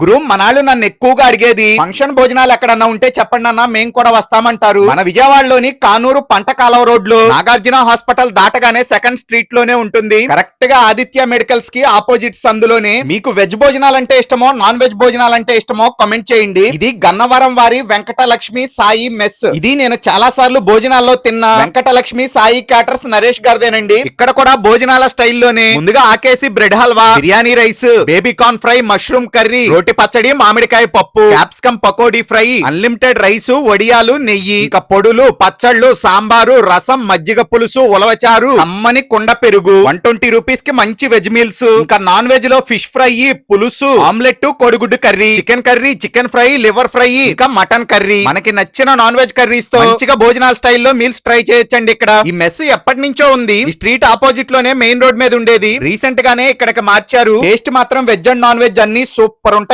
గురు మనాళ్ళు నన్ను ఎక్కువగా అడిగేది ఫంక్షన్ భోజనాలు ఎక్కడన్నా ఉంటే చెప్పండి అన్న మేము కూడా వస్తామంటారు. మన విజయవాడలోని కానూరు పంట కాలువ రోడ్లో నాగార్జున హాస్పిటల్ దాటగానే సెకండ్ స్ట్రీట్లోనే ఉంటుంది. కరెక్ట్గా ఆదిత్య మెడికల్స్కి ఆపోజిట్ సందులోనే మీకు వెజ్ భోజనాలంటే ఇష్టమో నాన్ వెజ్ భోజనాలంటే ఇష్టమో కామెంట్ చేయండి. ఇది గన్నవరం వారి వెంకటలక్ష్మి సాయి మెస్. ఇది నేను చాలా సార్లు భోజనాల్లో తిన్నా. వెంకటలక్ష్మి సాయి క్యాటర్స్ నరేష్ గారిదేనండి. ఇక్కడ కూడా భోజనాల స్టైల్లోనే. ముందుగా ఆకేసి bread halwa biryani rice baby corn fry mushroom curry రొట్టి పచ్చడి మామిడికాయ పప్పు capsicum pakodi fry unlimited rice వడియాలు నెయ్యి ఇక పొడులు పచ్చళ్ళు సాంబారు రసం మజ్జిగ పులుసు ఉలవచారు అమ్మని కుండ పెరుగు వన్ ట్వంటీ రూపీస్కి మంచి వెజ్ మీల్స్ ఇంకా నాన్ వెజ్లో ఫిష్ ఫ్రై పులుసు ఆమ్లెట్ కోడిగుడ్డు curry chicken curry chicken fry liver fry ఇంకా మటన్ కర్రీ. మనకి నచ్చిన నాన్ వెజ్ కర్రీస్తో మంచిగా భోజనాల స్టైల్లో మీల్స్ ట్రై చేయొచ్చండి ఇక్కడ. ఈ మెస్ ఎప్పటి నుంచో ఉంది. ఈ స్ట్రీట్ ఆపోజిట్లోనే మెయిన్ రోడ్ మీద ఉండేది. రీసెంట్ గానే ఇక్కడికి మార్చారు. టేస్ట్ మాత్రం వెజ్ అండ్ నాన్ వెజ్ అన్ని సూపర్ ఉంటాయి.